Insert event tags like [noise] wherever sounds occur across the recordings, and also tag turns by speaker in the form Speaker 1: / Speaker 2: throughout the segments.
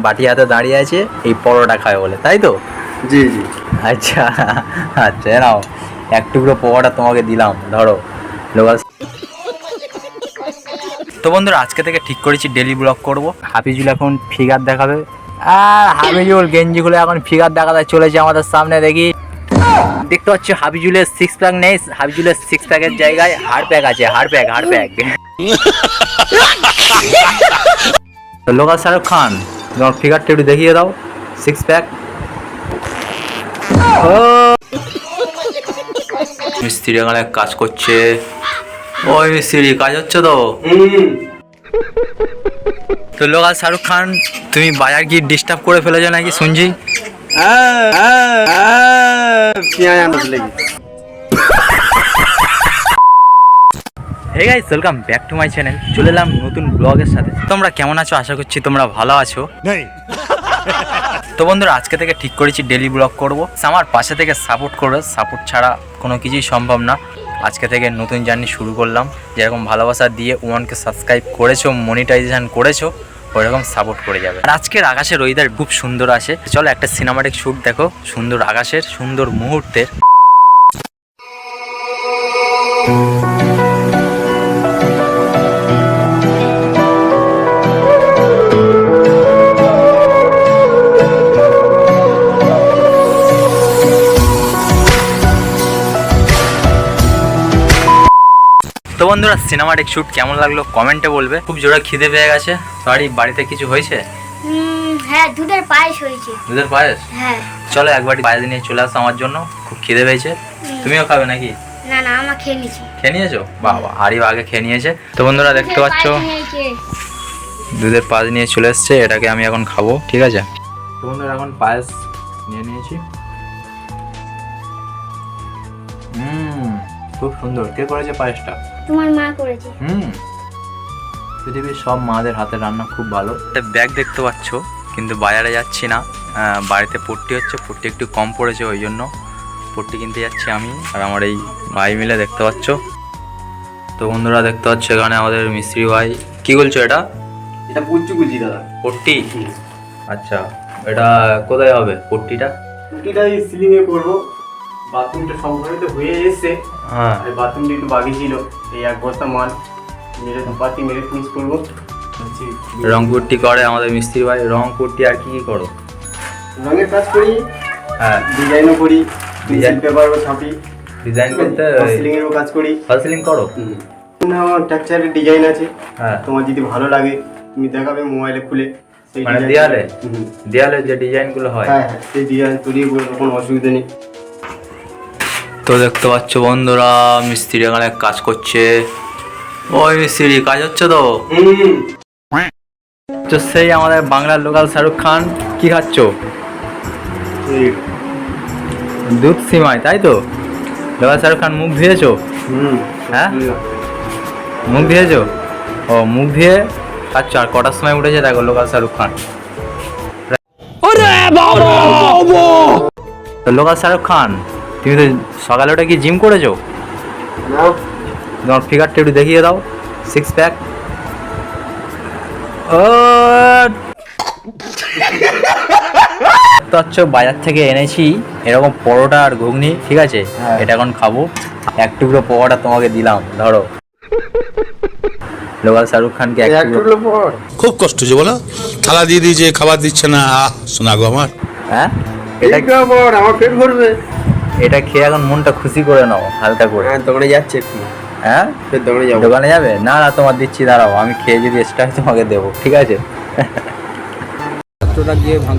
Speaker 1: বাটি হাতে দাঁড়িয়ে আছে এই পরোটা খায় বলে তাই তো?
Speaker 2: জি জি।
Speaker 1: আচ্ছা আচ্ছা নাও এক টুকরো পরোটা তোমাকে দিলাম ধরো। লোকাল তো বন্ধুরা আজকে থেকে ঠিক করেছি ডেলি ব্লগ করব। হাফিজুল এখন ফিগার দেখাবে। আর হাফিজুল গেঞ্জি খুলে এখন ফিগার দেখাতে চলেছে আমাদের সামনে দেখি। দেখতে পাচ্ছি হাফিজুলের সিক্স প্যাক নেই হাফিজুলের সিক্স প্যাকের জায়গায় হাড় প্যাক আছে হাড় প্যাক হাড় প্যাক তো লোকাল শাহরুখ খান তোমার ফিগারটা একটু দেখিয়ে দাও। সিক্স প্যাক মিস্ত্রি এখানে কাজ করছে। ওই মিস্ত্রি কাজ হচ্ছে তো? তো লোকাল শাহরুখ খান তুমি বাজার কি ডিস্টার্ব করে ফেলেছো নাকি শুনছি?
Speaker 2: পেঁয়াজ আনতে লেগে
Speaker 1: hey guys welcome back to my channel চলে এলাম নতুন ব্লগের সাথে। তোমরা কেমন আছো? আশা করছি তোমরা ভালো আছো। [laughs] তো বন্ধুরা আজকে থেকে ঠিক করেছি ডেলি ব্লগ করব। আমার পাশে থেকে সাপোর্ট করবে। সাপোর্ট ছাড়া কোনো কিছুই সম্ভব না। আজকে থেকে নতুন জার্নি শুরু করলাম। যেরকম ভালোবাসা দিয়ে ওয়ানকে সাবস্ক্রাইব করেছ মনিটাইজেশন করেছ ওইরকম সাপোর্ট করে যাবে। আর আজকের আকাশের ওয়েদার খুব সুন্দর আসে। চলো একটা সিনেমাটিক শ্যুট দেখো। সুন্দর আকাশের সুন্দর মুহূর্তের। তো বন্ধুরা সিনেমাটিক শ্যুট কেমন লাগল কমেন্টে বলবে। খুব জোরে খিদে পেয়ে গেছে। সরি বাড়িতে কিছু হয়েছে?
Speaker 3: হ্যাঁ দুধের পায়েস হয়েছে।
Speaker 1: দুধের পায়েস?
Speaker 3: হ্যাঁ।
Speaker 1: চলো একবার পায়েস নিয়ে চলে আসো আমার জন্য। খুব খিদে পেয়েছে। তুমিও খাবে নাকি?
Speaker 3: না না আমার খেয়ে নিছি
Speaker 1: খেয়ে নিয়েছো? বাবা আরই আগে খেয়ে নিয়েছে। তো বন্ধুরা দেখতে পাচ্ছ? দুধের পায়েস নিয়ে চলে এসছে। এটাকে আমি এখন খাব ঠিক আছে? তো বন্ধুরা এখন পায়েস নিয়ে নিয়েছি। হুম। খুব সুন্দর। কে করেছে পায়েসটা?
Speaker 3: তোমার মা করেছে।
Speaker 1: হুম। পৃথিবীর সব মাদের হাতের রান্না খুব ভালো। একটা ব্যাগ দেখতে পাচ্ছ কিন্তু বাজারে যাচ্ছি না। বাড়িতে পট্টি হচ্ছে পট্টি একটু কম পড়েছে ওই জন্য। পট্টি কিনতে যাচ্ছি আমি আর আমার এই ভাই মিলে দেখতে পাচ্ছ। তো বন্ধুরা দেখতে পাচ্ছ এখানে আমাদের মিস্ত্রি ভাই। কি বলছো এটা?
Speaker 2: এটা পুচ্চু কুচি দাদা।
Speaker 1: পট্টি? আচ্ছা এটা কোথায় হবে পট্টিটা?
Speaker 2: কুটিটা এই সিলিং এ করব বাথরুমটা হয়ে এসেছে।
Speaker 1: হ্যাঁ।
Speaker 2: আর বাথরুমটা একটু বাকি ছিল। এই এক বস্তা মাল মেরে ফিনিশ করব।
Speaker 1: রং পট্টি করে আমাদের মিস্ত্রি ভাই। রং পট্টি আর কি কি করো?
Speaker 2: রঙের কাজ করি
Speaker 1: হ্যাঁ।
Speaker 2: ডিজাইনও করি ডিজাইন পেপারও ছাপি।
Speaker 1: ডিজাইন করতে
Speaker 2: সিলিং এরও কাজ করি।
Speaker 1: সিলিং করো?
Speaker 2: না আমার টেক্সচারের ডিজাইন আছে।
Speaker 1: হ্যাঁ।
Speaker 2: তোমার যদি ভালো লাগে তুমি দেখাবে মোবাইলে খুলে।
Speaker 1: মানে দেয়ালে? দেয়ালে যে ডিজাইনগুলো হয়।
Speaker 2: হ্যাঁ হ্যাঁ সেই ডিজাইন তৈরি করে কোনো অসুবিধা নেই।
Speaker 1: তো দেখতে পাচ্ছ বন্ধুরা মিস্ত্রি এখানে কাজ করছে। ওই মিস্ত্রি কাজ হচ্ছে তো? তো সেই আমাদের বাংলার লোকাল শাহরুখ খান কি খাচ্ছ? দুধ সিমাই তাই তো? লোকাল শাহরুখ খান মুখ ধুয়েছো? হ্যাঁ? মুখ ধুয়েছো? ও মুখ ধুয়ে খাচ্ছ আর কটার সময় উঠেছে দেখো লোকাল শাহরুখ খান। লোকাল শাহরুখ খান তুমি তো সকালে ওটা কি জিম করেছ? তোমার ফিগারটা একটু দেখিয়ে দাও সিক্স প্যাক ও! হচ্ছে বাজার থেকে এনেছি এরকম পরোটা আর ঘুগনি ঠিক আছে?
Speaker 2: হ্যাঁ।
Speaker 1: এটা এখন খাব। এক টুকরো পরোটা তোমাকে দিলাম ধরো। লোকাল শাহরুখ খানকে এক টুকরো।
Speaker 4: খুব কষ্ট হচ্ছে বলো। থালা দিয়ে দিয়েছে খাবার দিচ্ছে না আহ শোনা গো আমার।
Speaker 1: হ্যাঁ? এটা
Speaker 2: এটা আমার পেট ভরবে।
Speaker 1: এটা খেয়ে এখন মনটা খুশি করে নাও হালকা করে।
Speaker 2: হ্যাঁ দোকানে যাচ্ছে একটু।
Speaker 1: হ্যাঁ?
Speaker 2: ফের দোকানে যাব।
Speaker 1: দোকানে যাবে? না না তোমার দিচ্ছি দাঁড়াও আমি খেয়ে যদি এক্সট্রা তোমাকে দেবো ঠিক আছে?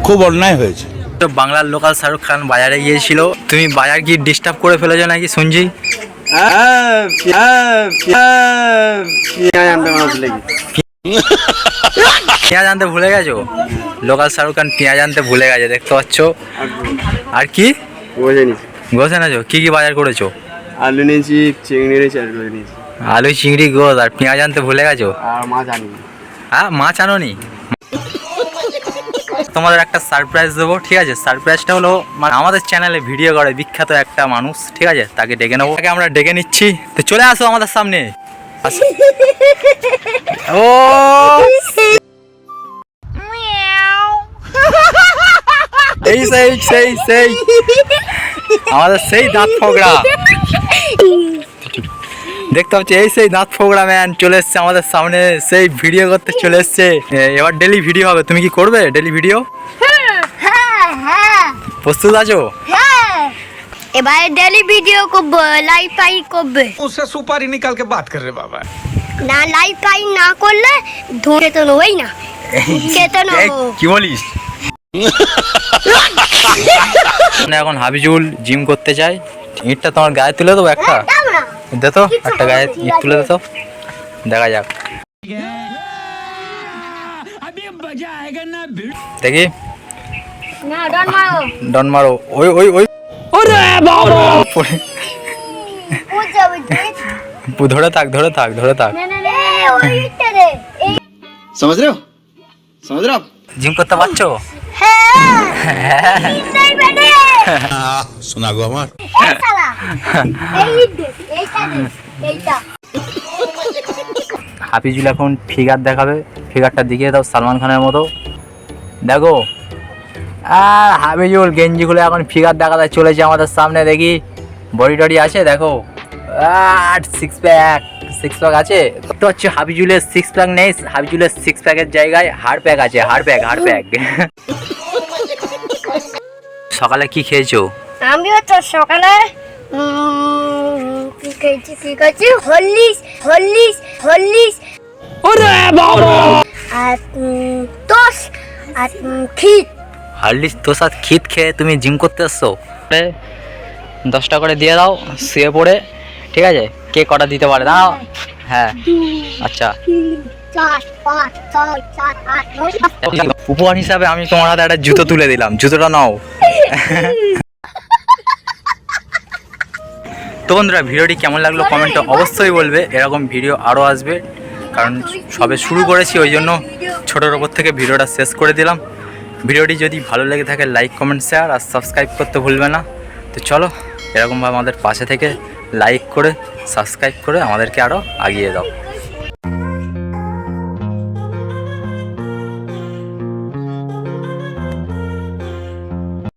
Speaker 4: খুব অন্যায় হয়েছে।
Speaker 1: তো বাংলার লোকাল শাহরুখ খান বাজারে গিয়েছিল। তুমি বাজার কি ডিস্টার্ব করে ফেলেছো নাকি শুনছি?
Speaker 2: পেঁয়াজ আনতে
Speaker 1: ভুলে গেছো? লোকাল শাহরুখ খান পেঁয়াজ আনতে ভুলে গেছে দেখতে পাচ্ছ? আর কি?
Speaker 2: বোঝে
Speaker 1: গোছ এনেছো? কি কি বাজার করেছ?
Speaker 2: আলু নিয়েছি চিংড়ি নিয়েছি আর করে নিয়েছি।
Speaker 1: আলু চিংড়ি গোছ আর পেঁয়াজ আনতে ভুলে গেছো?
Speaker 2: আর মাছ আনিনি
Speaker 1: হ্যাঁ মাছ আনোনি? তোমাদের একটা সারপ্রাইজ দেবো ঠিক আছে? সারপ্রাইজটা হলো মানে আমাদের চ্যানেলে ভিডিও করে বিখ্যাত একটা মানুষ ঠিক আছে? তাকে ডেকে নেব। তাকে আমরা ডেকে নিচ্ছি। তো চলে আসো আমাদের সামনে। ও! এই সেই সেই সেই। আমাদের সেই দাঁত ফোগড়া। দেখতে পাচ্ছি এই সেই দাঁত ফোগড়া ম্যান চলে এসছে আমাদের সামনে সেই ভিডিও করতে চলে এসছে। এবার ডেলি ভিডিও হবে তুমি কি করবে ডেলি ভিডিও প্রস্তুত আছো?
Speaker 3: এবারে ডেলি ভিডিও করব লাইভ পাই করবে।
Speaker 5: উসে সুপারি নিকাল কে বাত কর রে বাবা।
Speaker 3: না লাইভ পাই না করলে ধরে তো নই না। কেতন
Speaker 1: কি বলিস? [laughs] এখন হাবিজুল জিম করতে চাই ইটটা তোমার গায়ে তুলে দেবো একটা
Speaker 3: হ্যাঁ, দাও না
Speaker 1: দে তো একটা গায়ে ইট তুলে দে তো দেখা যাক দেখি
Speaker 3: না ডন মারো
Speaker 1: ডন মারো ওই ওই ওই পড়ে-
Speaker 3: বুঝছে বুঝছে
Speaker 1: ধরে থাক ধরে থাক ধরে থাক
Speaker 3: না না না ওই ইটটা দে এই
Speaker 2: समझ रहे हो समझ रहे हो आप
Speaker 1: জিম করতে
Speaker 3: হ্যাঁ [laughs]
Speaker 4: শোনা গো আমার।
Speaker 3: এইটা
Speaker 1: হাফিজুল এখন ফিগার দেখাবে। ফিগারটা দেখিয়ে দাও সালমান খানের মতো। দেখো। আর হাফিজুল গেঞ্জি খুলে এখন ফিগার দেখাতে চলেছে আমাদের সামনে দেখি। বডি টডি আছে দেখো। আর সিক্স প্যাক সিক্স প্যাক আছে। তো হচ্ছে হাফিজুলের সিক্স প্যাক নেই হাফিজুলের সিক্স প্যাকের জায়গায় হাড় প্যাক আছে হাড় প্যাক হাড় প্যাক সকালে কি খেয়েছো?
Speaker 3: আমিও তো সকালে কি খেয়েছি কি খেয়েছি? Horlicks Horlicks Horlicks. আর উম, তোস আর ক্ষীর।
Speaker 1: হার্লিস তোর সাথে খিত খেয়ে তুমি জিম করতে এসছো? দশটা করে দিয়ে দাও শুয়ে পড়ে ঠিক আছে? কে কটা দিতে পারে? দাও। হ্যাঁ আচ্ছা। উপহার হিসাবে আমি তোমার হাতে একটা জুতো তুলে দিলাম। জুতোটা নাও। [laughs] তো বন্ধুরা ভিডিওটি কেমন লাগল কমেন্টে অবশ্যই বলবে। এরকম ভিডিও আরও আসবে। কারণ সবে শুরু করেছি ওই জন্য ছোটোর ওপর থেকে ভিডিওটা শেষ করে দিলাম। ভিডিওটি যদি ভালো লেগে থাকে লাইক কমেন্ট শেয়ার আর সাবস্ক্রাইব করতে ভুলবে না। তো চলো এরকমভাবে আমাদের পাশে থেকে লাইক করে সাবস্ক্রাইব করে আমাদেরকে আরও আগিয়ে দাও।